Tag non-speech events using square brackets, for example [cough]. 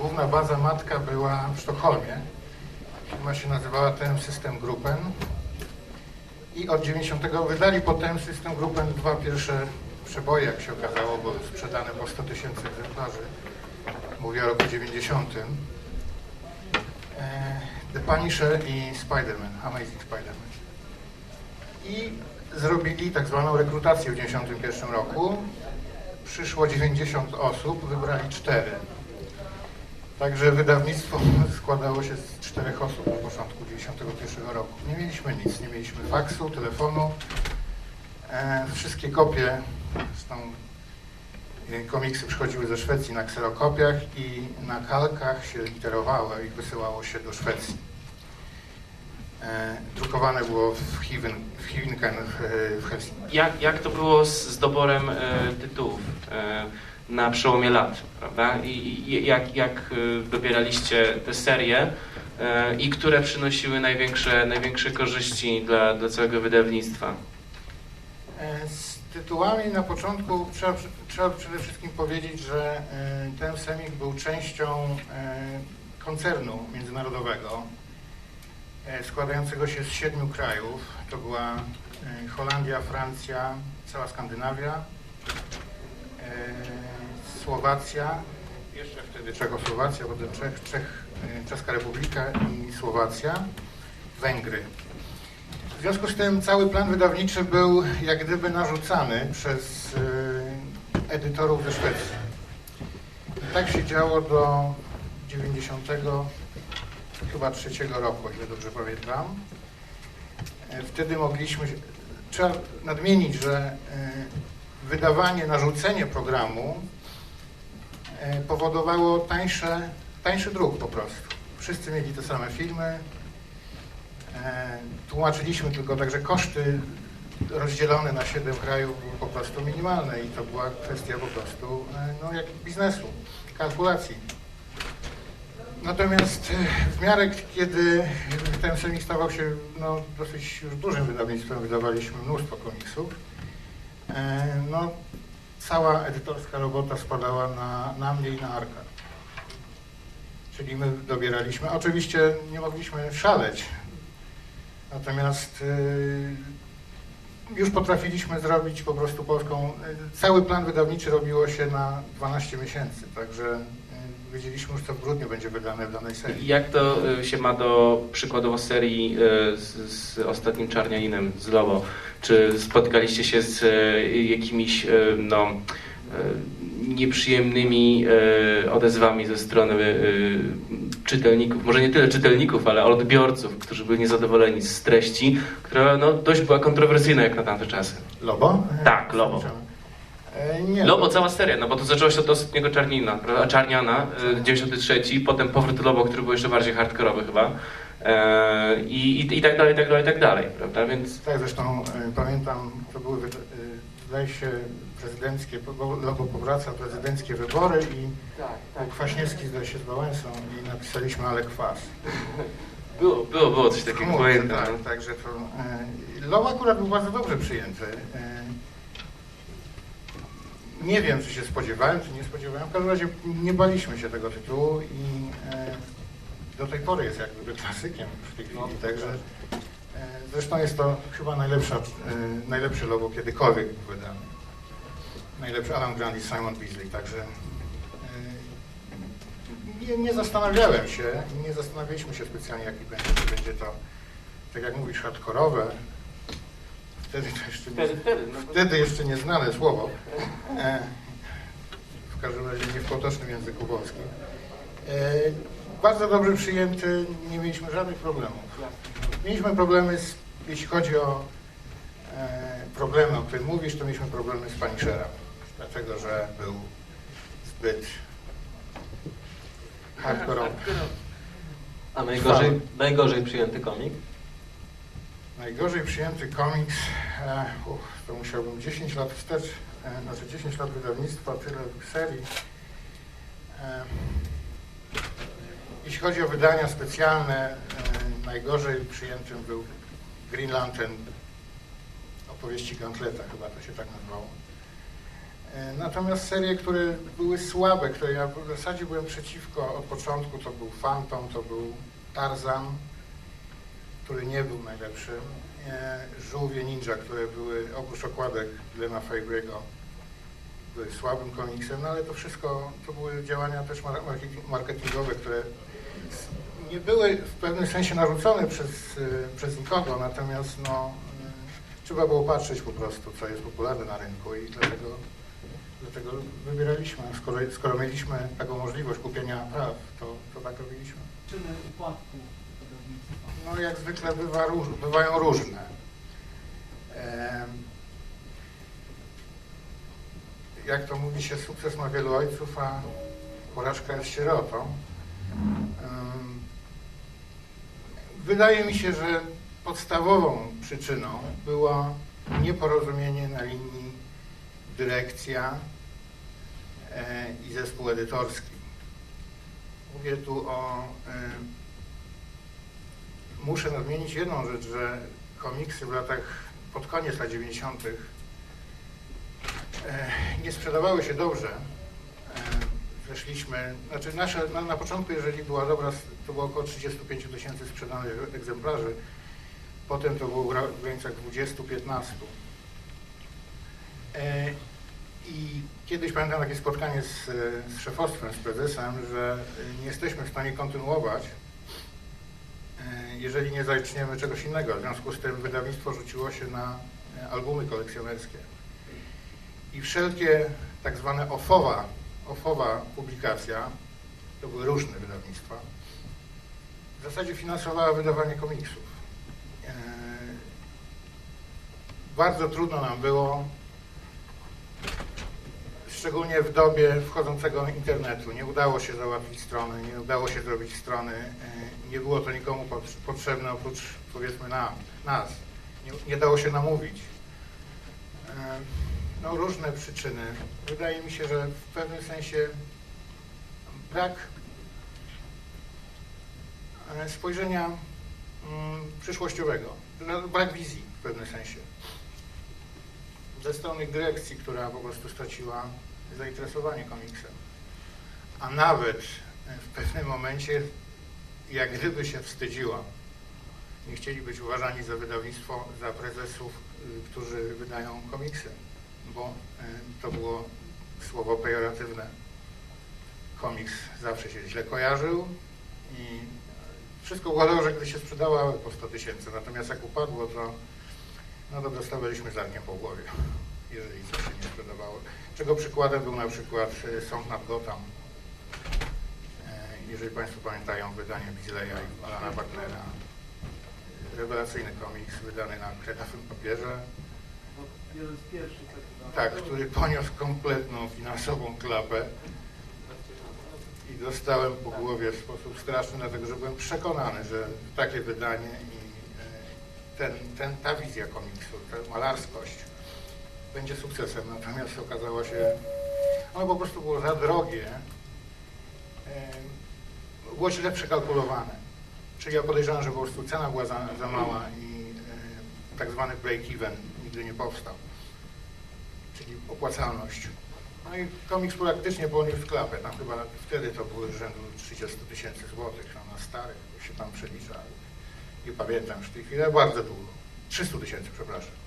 główna baza matka była w Sztokholmie. Firma się nazywała TM System Gruppen. I od 90 wydali po TM System Gruppen dwa pierwsze przeboje, jak się okazało, bo sprzedane po 100 tysięcy egzemplarzy. Mówię o roku 90. E, The Punisher i Spider-Man, Amazing Spider-Man. I zrobili tak zwaną rekrutację w 91 roku. Przyszło 90 osób, wybrali 4. Także wydawnictwo składało się z czterech osób na początku 91 roku. Nie mieliśmy nic, nie mieliśmy faksu, telefonu. E, wszystkie kopie, zresztą e, komiksy przychodziły ze Szwecji na kserokopiach i na kalkach się literowało i wysyłało się do Szwecji. E, drukowane było w, Hiven, w Hivinken w, w. Jak, jak to było z, z doborem e, tytułów e, na przełomie lat, prawda? I, jak, jak e, dobieraliście te serie e, i które przynosiły największe, największe korzyści dla, dla całego wydawnictwa? E, Z tytułami na początku trzeba, trzeba przede wszystkim powiedzieć, że e, ten semik był częścią e, koncernu międzynarodowego składającego się z siedmiu krajów. To była Holandia, Francja, cała Skandynawia, Słowacja, jeszcze wtedy Czechosłowacja, potem Czech, Czech, e, Czeska Republika i Słowacja, Węgry. W związku z tym cały plan wydawniczy był jak gdyby narzucany przez y, edytorów ze Szwecji. Tak się działo do 90 chyba trzeciego roku, o ile dobrze pamiętam. E, Wtedy mogliśmy, trzeba nadmienić, że wydawanie, narzucenie programu e, powodowało tańsze, tańszy druk po prostu. Wszyscy mieli te same filmy, E, Tłumaczyliśmy tylko tak, że koszty rozdzielone na 7 krajów były po prostu minimalne i to była kwestia po prostu e, no, jak biznesu, kalkulacji. Natomiast e, w miarę kiedy ten semik stawał się no, dosyć już dużym wydawnictwem, wydawaliśmy mnóstwo komiksów, e, no, cała edytorska robota spadała na, na mnie i na Arka. Czyli my dobieraliśmy. Oczywiście nie mogliśmy szaleć, Natomiast y, już potrafiliśmy zrobić po prostu polską. y, Cały plan wydawniczy robiło się na 12 miesięcy, także y, wiedzieliśmy już, co w grudniu będzie wydane w danej serii. Jak to e, się ma do przykładowo serii e, z, z ostatnim Czarnianinem z Lobo? Czy spotkaliście się z e, jakimiś e, no, e, nieprzyjemnymi e, odezwami ze strony e, czytelników, może nie tyle czytelników, ale odbiorców, którzy byli niezadowoleni z treści, która no, dość była kontrowersyjna jak na tamte czasy. Lobo? Tak, Lobo. E, Nie, Lobo, cała seria, no bo to zaczęło się od ostatniego Czarnina, prawda? Czarniana, e, 93, potem powrót Lobo, który był jeszcze bardziej hardkorowy chyba. I, i, I tak dalej, i tak dalej, i tak dalej, prawda? Więc Tak, zresztą pamiętam, to były, y, się, prezydenckie, bo Lobo powraca, prezydenckie wybory i tak, Kwaśniewski zdaje się z Wałęsą i napisaliśmy ale kwas. [laughs] Było, było, było coś takiego, Chmurce, pamiętam. Tak, także to. E, Low akurat był bardzo dobrze przyjęty. E, nie wiem, czy się spodziewałem, czy nie spodziewałem. W każdym razie nie baliśmy się tego tytułu i e, do tej pory jest jak gdyby klasykiem w tej chwili. No, także e, zresztą jest to chyba najlepsza, e, najlepsze logo kiedykolwiek wydane. Najlepszy Alan Grant i Simon Beasley, także e, nie, nie zastanawiałem się, nie zastanawialiśmy się specjalnie, jaki będzie, czy będzie to, tak jak mówisz, hardkorowe. Wtedy to jeszcze nie, Wtedy, wtedy, no, wtedy jeszcze nieznane słowo. E, w każdym razie nie w potocznym języku polskim. Bardzo dobrze przyjęty, nie mieliśmy żadnych problemów. Mieliśmy problemy, z, jeśli chodzi o e, problemy, o których mówisz, to mieliśmy problemy z Punishera. Dlatego, że był zbyt hardkorowy. A najgorzej, najgorzej przyjęty komik? Najgorzej przyjęty komiks, e, to musiałbym 10 lat wstecz, e, znaczy 10 lat wydawnictwa, tyle serii. E, jeśli chodzi o wydania specjalne, e, najgorzej przyjętym był Green Lantern, opowieści Gantleta, chyba to się tak nazywało. E, Natomiast serie, które były słabe, które ja w zasadzie byłem przeciwko od początku, to był Phantom, to był Tarzan, który nie był najlepszym, e, Żółwie Ninja, które były oprócz okładek Glena Fabry'ego, były słabym komiksem, no ale to wszystko, to były działania też mar- marketing- marketingowe, które nie były w pewnym sensie narzucone przez, e, przez nikogo, natomiast no, e, trzeba było patrzeć po prostu, co jest popularne na rynku i dlatego, dlatego wybieraliśmy. Skoro, skoro mieliśmy taką możliwość kupienia praw, to, to tak robiliśmy. Przyczyny upadku wydawnictwa. No jak zwykle bywa, bywają różne. Jak to mówi się, sukces ma wielu ojców, a porażka jest sierotą. Wydaje mi się, że podstawową przyczyną było nieporozumienie na linii dyrekcja e, i zespół edytorski. Mówię tu o em, Muszę nadmienić jedną rzecz, że komiksy w latach, pod koniec lat 90. e, nie sprzedawały się dobrze. Weszliśmy, znaczy nasze, na, na początku, jeżeli była dobra, to było około 35 tysięcy sprzedanych egzemplarzy. Potem to było w gra- w granicach 20-15. E, I kiedyś pamiętam takie spotkanie z, z szefostwem, z prezesem, że nie jesteśmy w stanie kontynuować E, jeżeli nie zaczniemy czegoś innego. W związku z tym wydawnictwo rzuciło się na e, albumy kolekcjonerskie. I wszelkie tak zwane ofowa, ofowa publikacja, to były różne wydawnictwa, w zasadzie finansowała wydawanie komiksów. E, Bardzo trudno nam było, szczególnie w dobie wchodzącego internetu. Nie udało się załatwić strony, nie udało się zrobić strony. e, Nie było to nikomu pot- potrzebne oprócz powiedzmy nam, nas. Nie, nie dało się namówić. E, No różne przyczyny. Wydaje mi się, że w pewnym sensie brak e, spojrzenia mm, przyszłościowego, no, brak wizji w pewnym sensie ze strony dyrekcji, która po prostu straciła zainteresowanie komiksem. A nawet w pewnym momencie jak gdyby się wstydziła. Nie chcieli być uważani za wydawnictwo, za prezesów, y, którzy wydają komiksy, bo y, to było słowo pejoratywne. Komiks zawsze się źle kojarzył i wszystko układało, że gdy się sprzedało po 100 tysięcy, natomiast jak upadło, to no to dostawaliśmy zarkiem po głowie, jeżeli coś się nie sprzedawało. Czego przykładem był na przykład e, Sąd nad Gotham. E, Jeżeli Państwo pamiętają wydanie Bizleya i Alana Bucknera. Rewelacyjny komiks wydany na kredawym papierze, jeden z pierwszych takich. tak, który poniósł kompletną finansową klapę i dostałem po głowie w sposób straszny, dlatego że byłem przekonany, że takie wydanie i e, ten, ten, ta wizja komiksu, ta malarskość będzie sukcesem, natomiast okazało się, ono po prostu było za drogie, e, było źle przekalkulowane. Czyli ja podejrzewam, że po prostu cena była za, za mała i e, tak zwany break-even nigdy nie powstał czyli opłacalność. No i komiks praktycznie poniósł klapę. Tam chyba wtedy to były rzędu 30 tysięcy złotych, no na starych to się tam przelicza. Nie pamiętam w tej chwili, bardzo długo. 300 tysięcy, przepraszam.